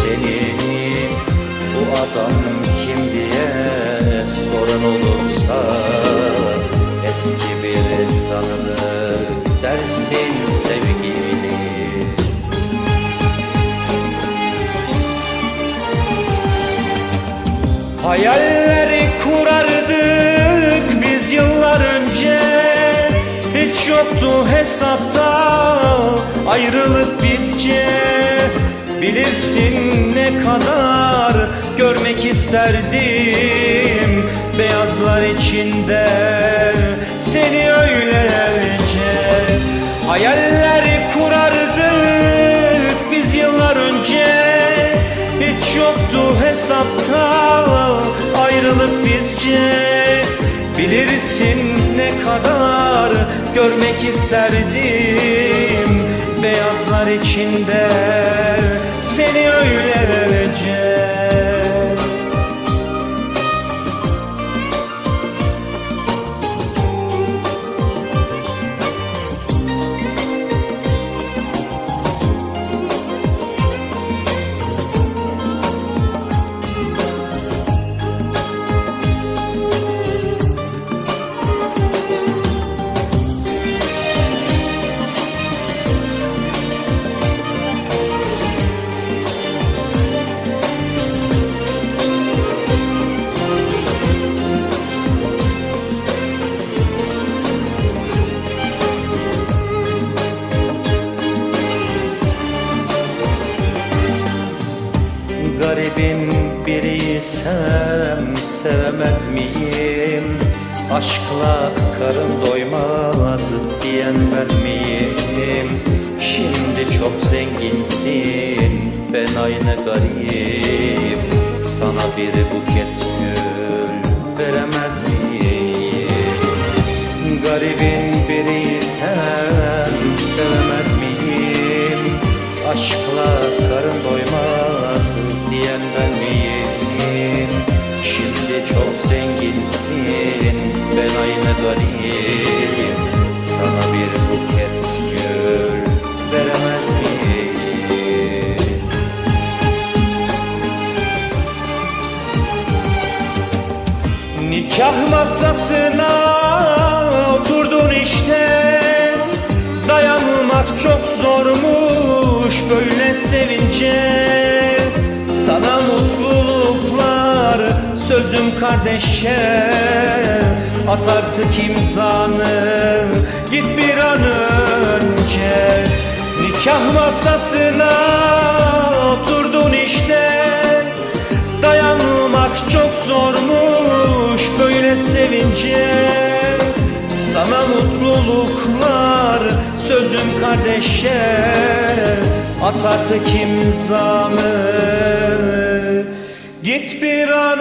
senin Bu adam kim diye soran olursa Eski bir tanıdık dersin sevgilim Hayalleri kurardık biz yıllar önce. Hiç yoktu hesapta ayrılık bizce Bilirsin ne kadar görmek isterdim Beyazlar içinde. Seni öylece Hayalleri kurardık biz yıllar önce. Hiç yoktu hesapta ayrılık bizce. Bilirsin ne kadar görmek isterdim Beyazlar içinde seni öylece Garibim biriysem sevemez miyim? Aşkla karın doymaz diyen ben miyim? Şimdi çok zenginsin ben aynı garip Sana bir buket gül veremez miyim? Garibin biriysem sevemez miyim? Aşkla karın doymaz diyen ben miyim? Şimdi çok zenginsin ben aynı garip Sana bir buket gül veremez miyim? Nikah masasına oturdun işte Dayanmak çok zormuş böyle sevince Sana mutluluklar sözüm kardeşe. At artık imzanı git bir an önce. Nikah masasına oturdun işte. Dayanmak çok zormuş böyle sevince. Sana mutluluklar sözüm kardeşe At artık imzanı Git bir an